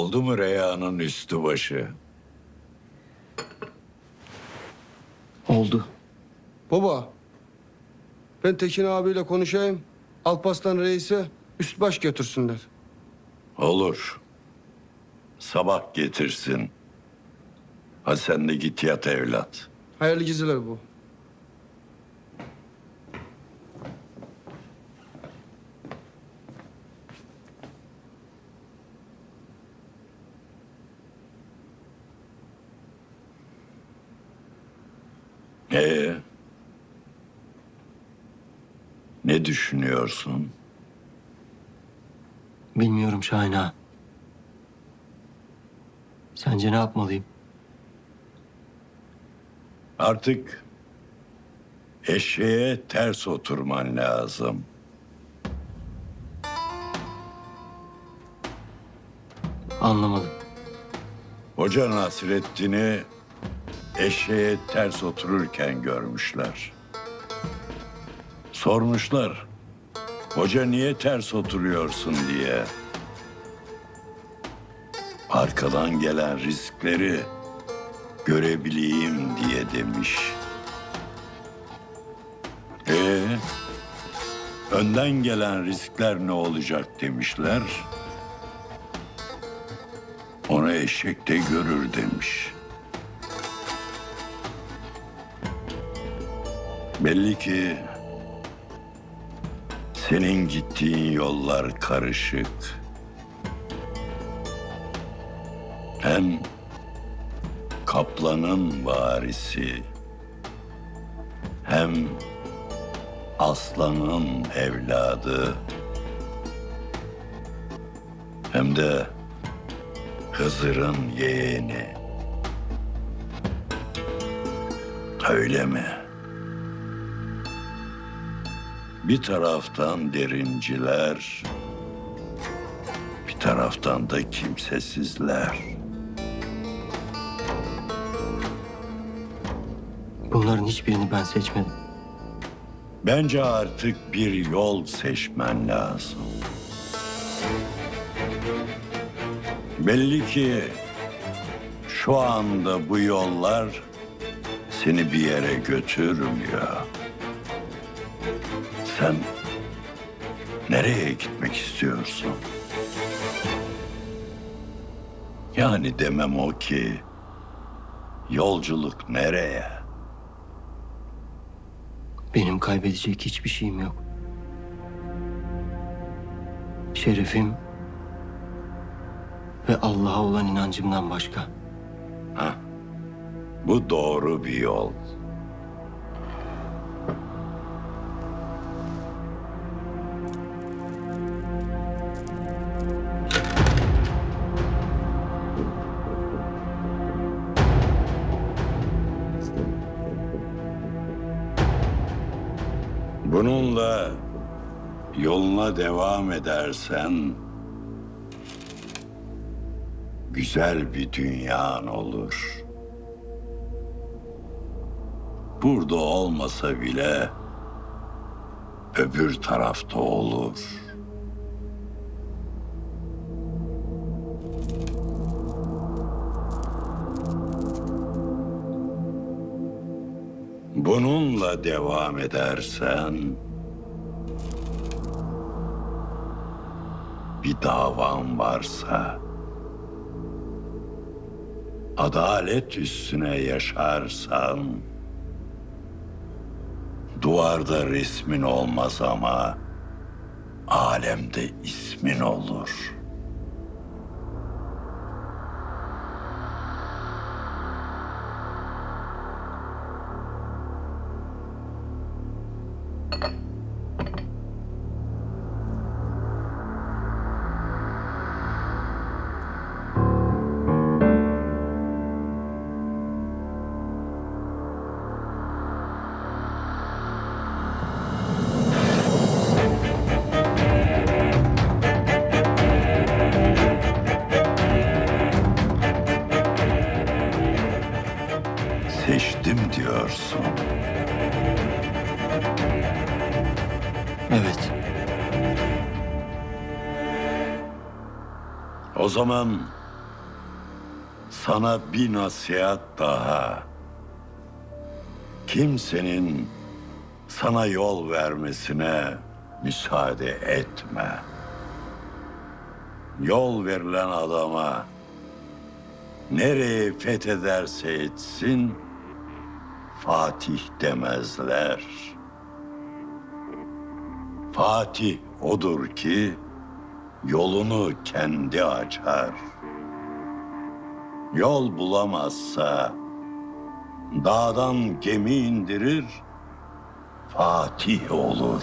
Oldu mu Reyhan'ın üstü başı? Oldu. Baba, ben Tekin abiyle konuşayım. Alpaslan reise üst baş götürsünler. Olur. Sabah getirsin. Ha sen de git yat evlat. Hayırlı geceler bu. Ee? Ne düşünüyorsun? Bilmiyorum Şahin ağa. Sence ne yapmalıyım? Artık eşeğe ters oturman lazım. Anlamadım. Hoca Nasrettin'i eşeğe ters otururken görmüşler. Sormuşlar. Hoca niye ters oturuyorsun diye. Arkadan gelen riskleri görebileyim diye demiş. Ee, önden gelen riskler ne olacak demişler. Onu eşekte görür demiş. Belli ki senin gittiğin yollar karışık. Hem kaplanın varisi hem aslanın evladı hem de Hızır'ın yeğeni. Öyle mi? Bir taraftan derinciler, bir taraftan da kimsesizler. Bunların hiçbirini ben seçmedim. Bence artık bir yol seçmen lazım. Belli ki şu anda bu yollar seni bir yere götürmüyor. Sen nereye gitmek istiyorsun? Yani demem o ki yolculuk nereye? Benim kaybedecek hiçbir şeyim yok. Şerefim ve Allah'a olan inancımdan başka. Ha? Bu doğru bir yol. Bununla yoluna devam edersen güzel bir dünyan olur. Burada olmasa bile öbür tarafta olur. Bununla devam edersen bir davan varsa adalet üstüne yaşarsan duvarda resmin olmaz ama alemde ismin olur. Seçtim diyorsun. Evet, O zaman Sana bir nasihat daha. Kimsenin sana yol vermesine müsaade etme. Yol verilen adama nereye fethederse etsin Fatih demezler. Fatih odur ki yolunu kendi açar. Yol bulamazsa dağdan gemi indirir, Fatih olur.